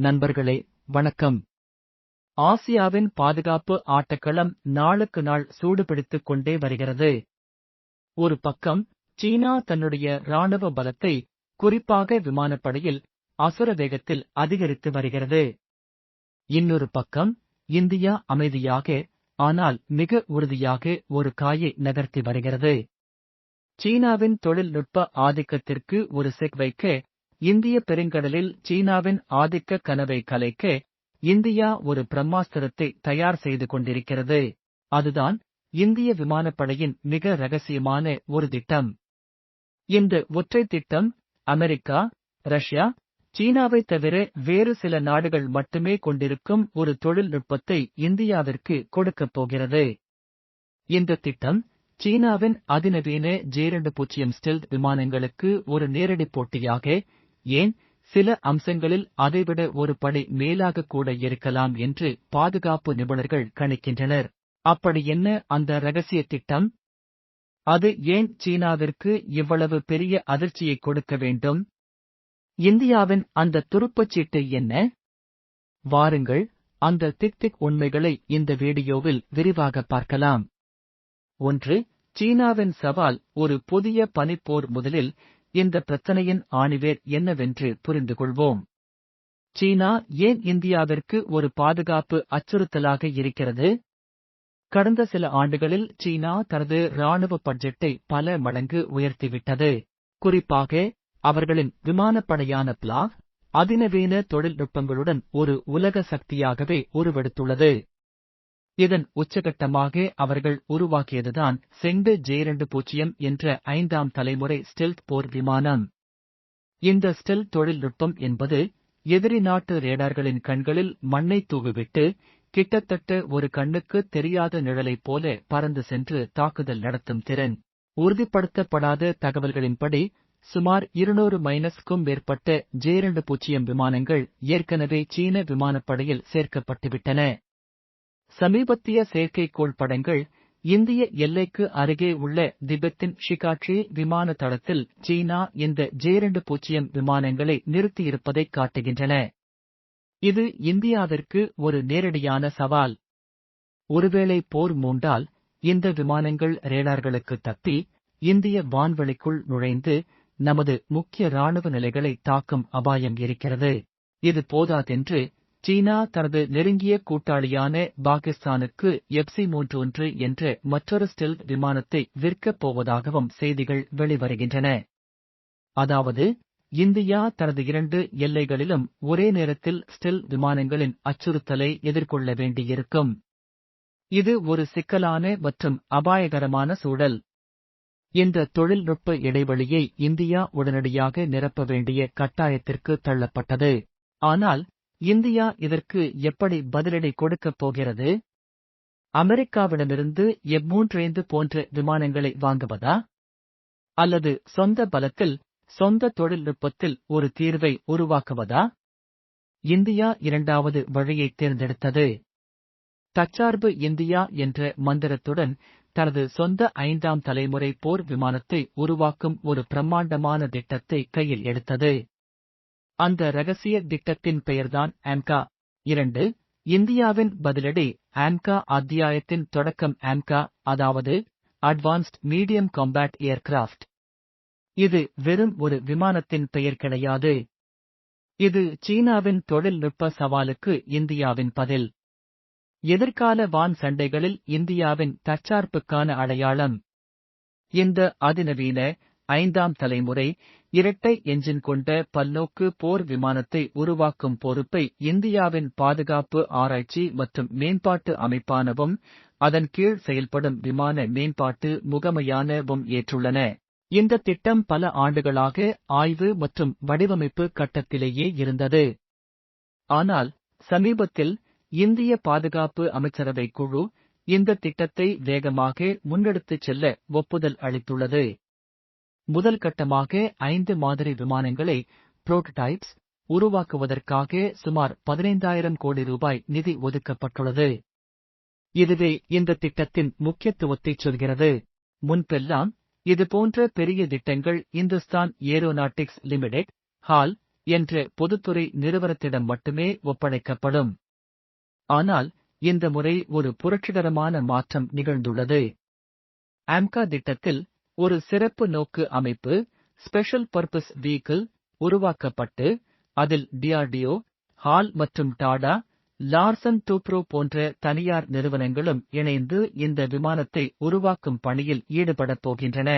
நண்பர்களே வணக்கம். ஆசியாவின் பாதுகாப்பு ஆட்டக்களம் நாளுக்கு நாள் சூடுபிடித்துக் கொண்டே வருகிறது. ஒரு பக்கம் சீனா தன்னுடைய ராணுவ பலத்தை குறிப்பாக விமானப்படையில் அசுர வேகத்தில் அதிகரித்து வருகிறது. இன்னொரு பக்கம் இந்தியா அமைதியாக ஆனால் மிக உறுதியாக ஒரு காயை நகர்த்தி வருகிறது. சீனாவின் தொழில்நுட்ப ஆதிக்கத்திற்கு ஒரு செக் வைக்க இந்திய பெருங்கடலில் சீனாவின் ஆதிக்க கனவை கலைக்க இந்தியா ஒரு பிரம்மாஸ்திரத்தை தயார் செய்து கொண்டிருக்கிறது. அதுதான் இந்திய விமானப்படையின் மிக ரகசியமான ஒரு திட்டம். இந்த ஒற்றை திட்டம் அமெரிக்கா ரஷ்யா சீனாவை தவிர வேறு சில நாடுகள் மட்டுமே கொண்டிருக்கும் ஒரு தொழில்நுட்பத்தை இந்தியாவிற்கு கொடுக்கப் போகிறது. இந்த திட்டம் சீனாவின் அதிநவீன ஜே பூஜ்ஜியம் ஸ்டெல்த் விமானங்களுக்கு ஒரு நேரடி போட்டியாக ஏன்? சில அம்சங்களில் அதைவிட ஒரு படி மேலாக கூட இருக்கலாம் என்று பாதுகாப்பு நிபுணர்கள் கணிக்கின்றனர். அப்படி என்ன அந்த ரகசிய திட்டம்? அது ஏன் சீனாவிற்கு இவ்வளவு பெரிய அதிர்ச்சியை கொடுக்க வேண்டும்? இந்தியாவின் அந்த துருப்பச்சீட்டு என்ன? வாருங்கள் அந்த திக் திக் உண்மைகளை இந்த வீடியோவில் விரிவாக பார்க்கலாம். ஒன்று சீனாவின் சவால் ஒரு புதிய பனிப்போர் முதலில் இந்த பிரச்சனையின் ஆணிவேர் என்னவென்று புரிந்து கொள்வோம் சீனா ஏன் இந்தியாவிற்கு ஒரு பாதுகாப்பு அச்சுறுத்தலாக இருக்கிறது? கடந்த சில ஆண்டுகளில் சீனா தனது ராணுவ பட்ஜெட்டை பல மடங்கு உயர்த்திவிட்டது. குறிப்பாக அவர்களின் விமானப்படையான பிளாக் அதிநவீன தொழில்நுட்பங்களுடன் ஒரு உலக சக்தியாகவே உருவெடுத்துள்ளது. இதன் உச்சகட்டமாக அவர்கள் உருவாக்கியதுதான் செங்டு ஜே பூஜ்ஜியம் என்ற ஐந்தாம் தலைமுறை ஸ்டெல்த் போர் விமானம். இந்த ஸ்டெல்த் தொழில்நுட்பம் என்பது எதிரி நாட்டு ரேடார்களின் கண்களில் மண்ணை தூவிவிட்டு கிட்டத்தட்ட ஒரு கண்ணுக்கு தெரியாத நிழலைப் போல பறந்து சென்று தாக்குதல் நடத்தும் திறன். உறுதிப்படுத்தப்படாத தகவல்களின்படி சுமார் இருநூறு மைனஸ்க்கும் மேற்பட்ட ஜே பூஜ்ஜியம் விமானங்கள் ஏற்கனவே சீன விமானப்படையில் சேர்க்கப்பட்டுவிட்டன. சமீபத்திய செயற்கைக்கோள் படங்கள் இந்திய எல்லைக்கு அருகே உள்ள திபெத்தின் ஷிகாட்ரி விமான தளத்தில் சீனா இந்த ஜே பூஜ்ஜியம் விமானங்களை நிறுத்தியிருப்பதை காட்டுகின்றன. இது இந்தியாவிற்கு ஒரு நேரடியான சவால். ஒருவேளை போர் மூண்டால் இந்த விமானங்கள் ரேடார்களுக்கு தப்பி இந்திய வான்வெளிக்குள் நுழைந்து நமது முக்கிய ராணுவ நிலைகளை தாக்கும் அபாயம் இருக்கிறது. இது போதாதென்று சீனா தனது நெருங்கிய கூட்டாளியான பாகிஸ்தானுக்கு எப்சி மூன்று ஒன்று என்ற மற்றொரு ஸ்டில் விமானத்தை விற்கப் போவதாகவும் செய்திகள் வெளிவருகின்றன. அதாவது இந்தியா தனது இரண்டு எல்லைகளிலும் ஒரே நேரத்தில் ஸ்டில் விமானங்களின் அச்சுறுத்தலை எதிர்கொள்ள வேண்டியிருக்கும். இது ஒரு சிக்கலான மற்றும் அபாயகரமான சூழல். இந்த தொழில்நுட்ப இடைவெளியை இந்தியா உடனடியாக நிரப்ப வேண்டிய கட்டாயத்திற்கு தள்ளப்பட்டது. ஆனால் இந்தியா இதற்கு எப்படி பதிலடி கொடுக்கப் போகிறது? அமெரிக்காவிடமிருந்து எப் மூன்றைந்து போன்ற விமானங்களை வாங்குவதா? அல்லது சொந்த பலத்தில் சொந்த தொழில்நுட்பத்தில் ஒரு தீர்வை உருவாக்குவதா? இந்தியா இரண்டாவது வழியை தேர்ந்தெடுத்தது. தற்சார்பு இந்தியா என்ற மந்திரத்துடன் தனது சொந்த ஐந்தாம் தலைமுறை போர் விமானத்தை உருவாக்கும் ஒரு பிரம்மாண்டமான திட்டத்தை கையில் எடுத்தது. அந்த ரகசிய திட்டத்தின் பெயர்தான் ஆம்கா இரண்டு இந்தியாவின் பதிலடி ஆம்கா அத்தியாயத்தின் தொடக்கம் ஆம்கா அதாவது அட்வான்ஸ்ட் மீடியம் காம்பேட் ஏர்கிராஃப்ட் இது வெறும் ஒரு விமானத்தின் பெயர் கிடையாது. இது சீனாவின் தொழில்நுட்ப சவாலுக்கு இந்தியாவின் பதில். எதிர்கால வான் சண்டைகளில் இந்தியாவின் தற்சார்புக்கான அடையாளம். இந்த அதிநவீன ஐந்தாம் தலைமுறை இரட்டை என்ஜின் கொண்ட பல்நோக்கு போர் விமானத்தை உருவாக்கும் பொறுப்பை இந்தியாவின் பாதுகாப்பு ஆராய்ச்சி மற்றும் மேம்பாட்டு அமைப்பானவும் அதன் கீழ் செயல்படும் விமான மேம்பாட்டு முகமையானவும் ஏற்றுள்ளன. இந்த திட்டம் பல ஆண்டுகளாக ஆய்வு மற்றும் வடிவமைப்பு கட்டத்திலேயே இருந்தது. ஆனால் சமீபத்தில் இந்திய பாதுகாப்பு அமைச்சரவை குழு இந்த திட்டத்தை வேகமாக முன்னெடுத்துச் செல்ல ஒப்புதல் அளித்துள்ளது. முதல் கட்டமாக ஐந்து மாதிரி விமானங்களை புரோட்டோடைப்ஸ் உருவாக்குவதற்காக சுமார் பதினைந்தாயிரம் கோடி ரூபாய் நிதி ஒதுக்கப்பட்டுள்ளது. இதுவே இந்த திட்டத்தின் முக்கியத்துவத்தை சொல்கிறது. முன்பெல்லாம் இதுபோன்ற பெரிய திட்டங்கள் இந்துஸ்தான் ஏரோநாட்டிக்ஸ் லிமிடெட் ஹால் என்ற பொதுத்துறை நிறுவனத்திடம் மட்டுமே ஒப்படைக்கப்படும். ஆனால் இந்த முறை ஒரு புரட்சிகரமான மாற்றம் நிகழ்ந்துள்ளது. ஆம்கா திட்டத்தில் ஒரு சிறப்பு நோக்கு அமைப்பு ஸ்பெஷல் பர்பஸ் வெஹிக்கிள் உருவாக்கப்பட்டு அதில் டிஆர்டிஓ ஹால் மற்றும் டாடா லார்சன் டூப்ரோ போன்ற தனியார் நிறுவனங்களும் இணைந்து இந்த விமானத்தை உருவாக்கும் பணியில் ஈடுபடப் போகின்றன.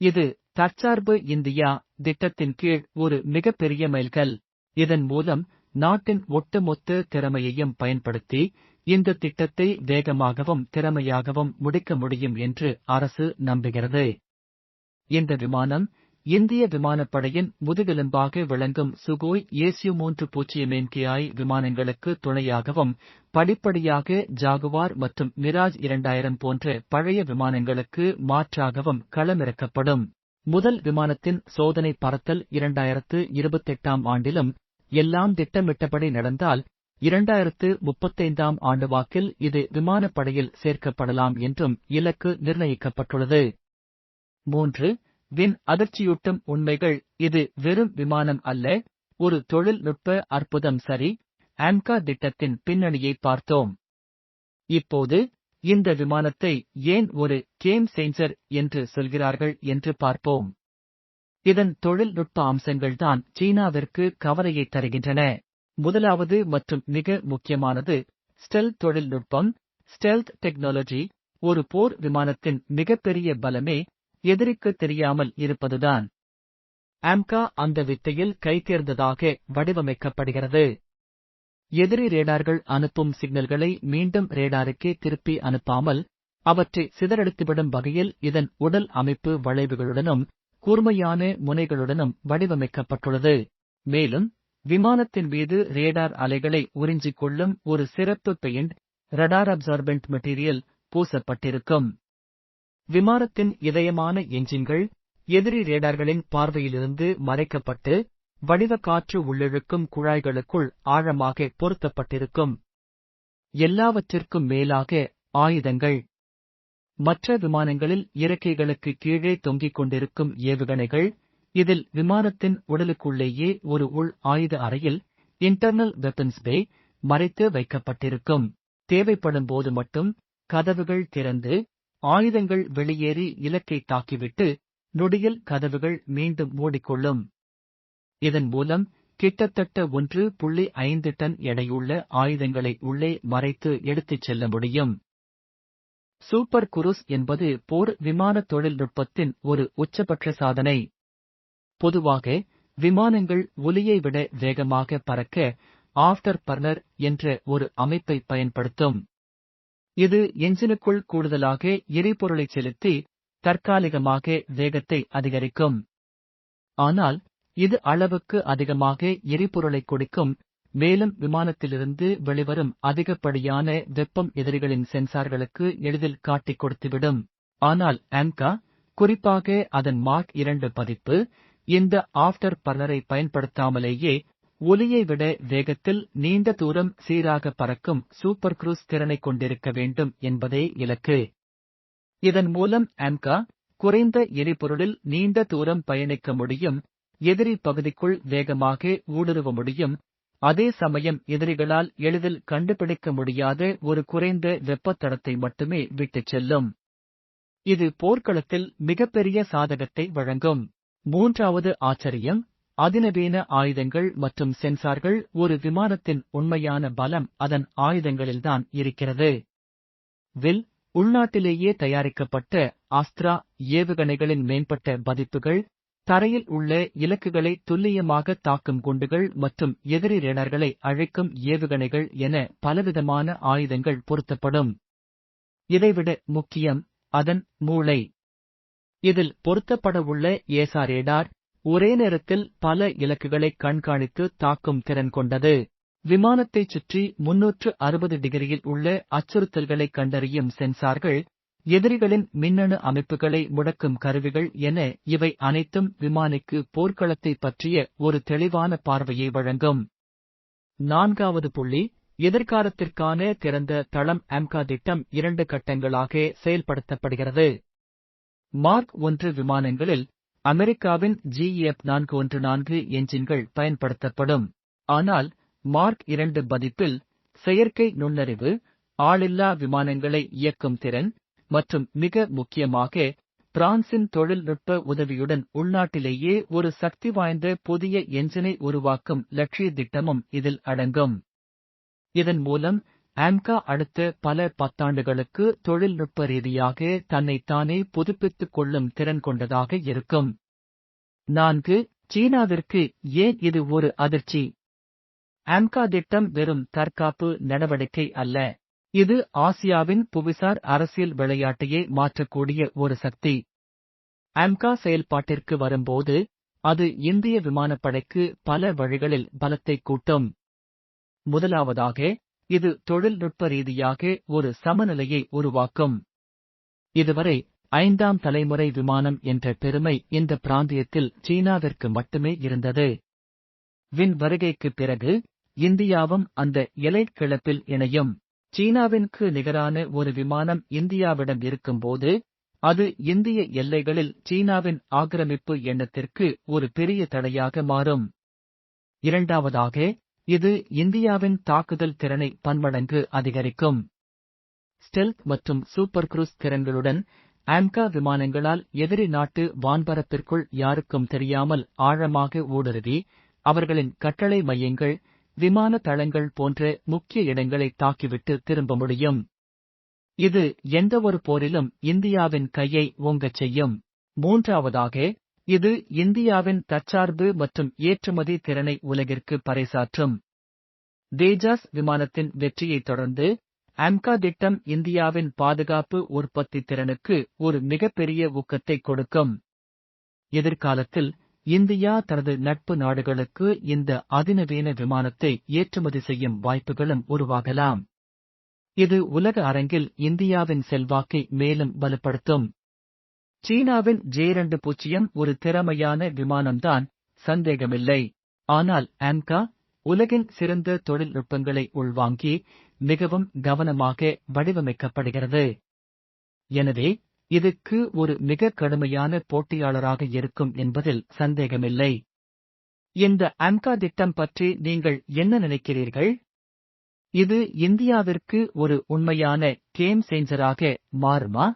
இது தற்சார்பு இந்தியா திட்டத்தின் கீழ் ஒரு மிகப்பெரிய மைல்கல். இதன் மூலம் நாட்டின் ஒட்டுமொத்த திறமையையும் பயன்படுத்தி இந்த திட்டத்தை வேகமாகவும் திறமையாகவும் முடிக்க முடியும் என்று அரசு நம்புகிறது. இந்த விமானம் இந்திய விமானப்படையின் முதுகெலும்பாக விளங்கும் சுகோய் ஏசியு மூன்று பூஜ்ஜியம் என்கேஐ விமானங்களுக்கு துணையாகவும் படிப்படியாக ஜாகுவார் மற்றும் மிராஜ் இரண்டாயிரம் போன்ற பழைய விமானங்களுக்கு மாற்றாகவும் களமிறக்கப்படும். முதல் விமானத்தின் சோதனை பறத்தல் இரண்டாயிரத்து இருபத்தெட்டாம் ஆண்டிலும் எல்லாம் திட்டமிட்டபடி நடந்தால் இரண்டாயிரத்து முப்பத்தைந்தாம் ஆண்டு வாக்கில் இது விமானப்படையில் சேர்க்கப்படலாம் என்றும் இலக்கு நிர்ணயிக்கப்பட்டுள்ளது. மூன்று வின் அதிர்ச்சியூட்டும் உண்மைகள். இது வெறும் விமானம் அல்ல ஒரு தொழில்நுட்ப அற்புதம் சரி. ஆம்கா திட்டத்தின் பின்னணியை பார்த்தோம். இப்போது இந்த விமானத்தை ஏன் ஒரு கேம் சேஞ்சர் என்று சொல்கிறார்கள் என்று பார்ப்போம். இதன் தொழில்நுட்ப அம்சங்கள்தான் சீனாவிற்கு கவலையை தருகின்றன. முதலாவது மற்றும் மிக முக்கியமானது ஸ்டெல்த் தொழில்நுட்பம். ஸ்டெல்த் டெக்னாலஜி ஒரு போர் விமானத்தின் மிகப்பெரிய பலமே எதிரிக்கு தெரியாமல் இருப்பதுதான். ஆம்கா அந்த வித்தையில் கைதேர்ந்ததாக வடிவமைக்கப்படுகிறது. எதிரி ரேடார்கள் அனுப்பும் சிக்னல்களை மீண்டும் ரேடாருக்கே திருப்பி அனுப்பாமல் அவற்றை சிதறடித்துவிடும் வகையில் இதன் உடல் அமைப்பு வளைவுகளுடனும் கூர்மையான முனைகளுடனும் வடிவமைக்கப்பட்டுள்ளது. மேலும் விமானத்தின் மீது ரேடார் அலைகளை உறிஞ்சிக் கொள்ளும் ஒரு சிறப்பு பெயிண்ட் ரடார் அப்சார்பென்ட் மெட்டீரியல் பூசப்பட்டிருக்கும். விமானத்தின் இதயமான என்ஜின்கள் எதிரி ரேடார்களின் பார்வையிலிருந்து மறைக்கப்பட்டு வடிவ காற்று உள்ளிழுக்கும் குழாய்களுக்குள் ஆழமாக பொருத்தப்பட்டிருக்கும். எல்லாவற்றிற்கும் மேலாக ஆயுதங்கள். மற்ற விமானங்களில் இறக்கைகளுக்கு கீழே தொங்கிக் கொண்டிருக்கும் ஏவுகணைகள் இதில் விமானத்தின் உடலுக்குள்ளேயே ஒரு உள் ஆயுத அறையில் இன்டர்னல் வெப்பன்ஸ் பே மறைத்து வைக்கப்பட்டிருக்கும். தேவைப்படும் போது மட்டும் கதவுகள் திறந்து ஆயுதங்கள் வெளியேறி இலக்கை தாக்கிவிட்டு நொடியில் கதவுகள் மீண்டும் மூடிக்கொள்ளும். இதன் மூலம் கிட்டத்தட்ட ஒன்று புள்ளி ஐந்து டன் எடையுள்ள ஆயுதங்களை உள்ளே மறைத்து எடுத்துச் செல்ல முடியும். சூப்பர் குரூஸ் என்பது போர் விமான தொழில்நுட்பத்தின் ஒரு உச்சபட்ச சாதனை. பொதுவாக விமானங்கள் ஒலியை விட வேகமாக பறக்க ஆஃப்டர் பர்னர் என்ற ஒரு அமைப்பை பயன்படுத்தும். இது என்ஜினுக்குள் கூடுதலாக எரிபொருளை செலுத்தி தற்காலிகமாக வேகத்தை அதிகரிக்கும். ஆனால் இது அளவுக்கு அதிகமாக எரிபொருளை கொடுக்கும் மேலும் விமானத்திலிருந்து வெளிவரும் அதிகப்படியான வெப்பம் எதிரிகளின் சென்சார்களுக்கு எளிதில் காட்டிக் கொடுத்துவிடும். ஆனால் ஆம்கா குறிப்பாக அதன் மார்க் இரண்டு பதிப்பு இந்த ஆஃப்டர் பர்னரை பயன்படுத்தாமலேயே ஒலியை விட வேகத்தில் நீண்ட தூரம் சீராக பறக்கும் சூப்பர் குரூஸ் திறனை கொண்டிருக்க வேண்டும் என்பதே இலக்கு. இதன் மூலம் ஆம்கா குறைந்த எரிபொருளில் நீண்ட தூரம் பயணிக்க முடியும் எதிரி பகுதிக்குள் வேகமாக ஊடுருவ முடியும் அதே சமயம் எதிரிகளால் எளிதில் கண்டுபிடிக்க முடியாத ஒரு குறைந்த வெப்பத்தடத்தை மட்டுமே விட்டுச் செல்லும். இது போர்க்களத்தில் மிகப்பெரிய சாதகத்தை வழங்கும். மூன்றாவது ஆச்சரியம் அதிநவீன ஆயுதங்கள் மற்றும் சென்சார்கள் ஒரு விமானத்தின் உண்மையான பலம் அதன் ஆயுதங்களில்தான் இருக்கிறது. வில் உள்நாட்டிலேயே தயாரிக்கப்பட்ட ஆஸ்திரா ஏவுகணைகளின் மேம்பட்ட பதிப்புகள் தரையில் உள்ள இலக்குகளை துல்லியமாக தாக்கும் குண்டுகள் மற்றும் எதிரி ரேடர்களை அழைக்கும் ஏவுகணைகள் என பலவிதமான ஆயுதங்கள் பொருத்தப்படும். இதைவிட முக்கியம் அதன் மூளை. இதில் பொருத்தப்படவுள்ள ஏசா ரேடார் ஒரே நேரத்தில் பல இலக்குகளை கண்காணித்து தாக்கும் திறன் கொண்டது. விமானத்தைச் சுற்றி முன்னூற்று அறுபது டிகிரியில் உள்ள அச்சுறுத்தல்களை கண்டறியும் சென்சார்கள் எதிரிகளின் மின்னணு அமைப்புகளை முடக்கும் கருவிகள் என இவை அனைத்தும் விமானிக்கு போர்க்களத்தை பற்றிய ஒரு தெளிவான பார்வையை வழங்கும். நான்காவது புள்ளி எதிர்காலத்திற்கான திறந்த தளம் அம்கா திட்டம் இரண்டு கட்டங்களாக செயல்படுத்தப்படுகிறது. மார்க் ஒன்று விமானங்களில் அமெரிக்காவின் ஜிஎஃப் நான்கு ஒன்று நான்கு என்ஜின்கள் பயன்படுத்தப்படும். ஆனால் மார்க் இரண்டு பதிப்பில் செயற்கை நுண்ணறிவு ஆளில்லா விமானங்களை இயக்கும் திறன் மற்றும் மிக முக்கியமாக பிரான்சின் தொழில்நுட்ப உதவியுடன் உள்நாட்டிலேயே ஒரு சக்தி வாய்ந்த புதிய என்ஜினை உருவாக்கும் லட்சிய திட்டமும் இதில் அடங்கும். இதன் மூலம் ஆம்கா அடுத்த பல பத்தாண்டுகளுக்கு தொழில்நுட்ப ரீதியாக தன்னைத்தானே புதுப்பித்துக் கொள்ளும் திறன் கொண்டதாக இருக்கும். நான்கு சீனாவிற்கு ஏன் இது ஒரு அதிர்ச்சி? ஆம்கா திட்டம் வெறும் தற்காப்பு நடவடிக்கை அல்ல. இது ஆசியாவின் புவிசார் அரசியல் விளையாட்டையே மாற்றக்கூடிய ஒரு சக்தி. ஆம்கா செயல்பாட்டிற்கு வரும்போது அது இந்திய விமானப்படைக்கு பல வழிகளில் பலத்தை கூட்டும். முதலாவதாக இது தொழில்நுட்ப ரீதியாக ஒரு சமநிலையை உருவாக்கும். இதுவரை ஐந்தாம் தலைமுறை விமானம் என்ற பெருமை இந்த பிராந்தியத்தில் சீனாவிற்கு மட்டுமே இருந்தது. வின் வருகைக்கு பிறகு இந்தியாவும் அந்த எலைட் கிளப்பில் இணையும். சீனாவிற்கு நிகரான ஒரு விமானம் இந்தியாவிடம் இருக்கும்போது அது இந்திய எல்லைகளில் சீனாவின் ஆக்கிரமிப்பு எண்ணத்திற்கு ஒரு பெரிய தடையாக மாறும். இரண்டாவதாக இது இந்தியாவின் தாக்குதல் திறனை பன்மடங்கு அதிகரிக்கும். ஸ்டெல்த் மற்றும் சூப்பர் குரூஸ் திறன்களுடன் ஆம்கா விமானங்களால் எதிரி நாட்டு வான்பரப்பிற்குள் யாருக்கும் தெரியாமல் ஆழமாக ஊடுருவி அவர்களின் கட்டளை மையங்கள் விமான தளங்கள் போன்ற முக்கிய இடங்களை தாக்கிவிட்டு திரும்ப முடியும். இது எந்தவொரு போரிலும் இந்தியாவின் கையை ஓங்கச் செய்யும். மூன்றாவதாக இது இந்தியாவின் தற்சார்பு மற்றும் ஏற்றுமதி திறனை உலகிற்கு பறைசாற்றும். தேஜாஸ் விமானத்தின் வெற்றியைத் தொடர்ந்து ஆம்கா திட்டம் இந்தியாவின் பாதுகாப்பு உற்பத்தி திறனுக்கு ஒரு மிகப்பெரிய ஊக்கத்தை கொடுக்கும். எதிர்காலத்தில் இந்தியா தனது நட்பு நாடுகளுக்கு இந்த அதிநவீன விமானத்தை ஏற்றுமதி செய்யும் வாய்ப்புகளும் உருவாகலாம். இது உலக அரங்கில் இந்தியாவின் செல்வாக்கை மேலும் வலுப்படுத்தும். சீனாவின் ஜே இரண்டு பூஜ்ஜியம் ஒரு திறமையான விமானம்தான் சந்தேகமில்லை. ஆனால் ஆம்கா உலகின் சிறந்த தொழில்நுட்பங்களை உள்வாங்கி மிகவும் கவனமாக வடிவமைக்கப்படுகிறது. எனவே இதுக்கு ஒரு மிக கடுமையான போட்டியாளராக இருக்கும் என்பதில் சந்தேகமில்லை. இந்த ஆம்கா திட்டம் பற்றி நீங்கள் என்ன நினைக்கிறீர்கள்? இது இந்தியாவிற்கு ஒரு உண்மையான கேம் சேஞ்சராக மாறுமா?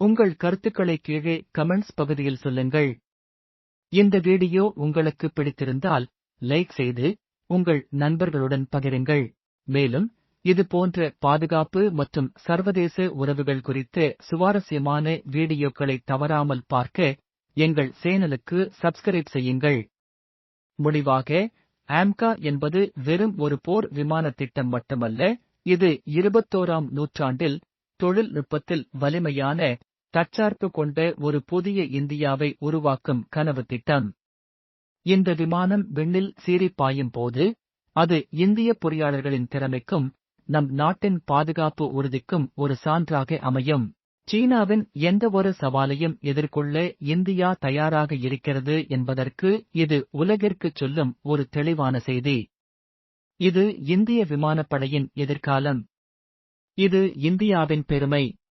உங்கள் கருத்துக்களை கீழே கமெண்ட்ஸ் பகுதியில் சொல்லுங்கள். இந்த வீடியோ உங்களுக்கு பிடித்திருந்தால் லைக் செய்து உங்கள் நண்பர்களுடன் பகிருங்கள். மேலும் இது போன்ற பாதுகாப்பு மற்றும் சர்வதேச உறவுகள் குறித்த சுவாரஸ்யமான வீடியோக்களை தவறாமல் பார்க்க எங்கள் சேனலுக்கு சப்ஸ்கிரைப் செய்யுங்கள். முடிவாக ஆம்கா என்பது வெறும் ஒரு போர் விமான திட்டம் மட்டுமல்ல இது இருபத்தோராம் நூற்றாண்டில் தொழில்நுட்பத்தில் வலிமையான தற்சார்பு கொண்ட ஒரு புதிய இந்தியாவை உருவாக்கும் கனவு திட்டம். இந்த விமானம் விண்ணில் சீறிப் பாயும் போது அது இந்திய பொறியாளர்களின் திறமைக்கும் நம் நாட்டின் பாதுகாப்பு உறுதிக்கும் ஒரு சான்றாக அமையும். சீனாவின் எந்தவொரு சவாலையும் எதிர்கொள்ள இந்தியா தயாராக இருக்கிறது என்பதற்கு இது உலகிற்குச் சொல்லும் ஒரு தெளிவான செய்தி. இது இந்திய விமானப்படையின் எதிர்காலம். இது இந்தியாவின் பெருமை.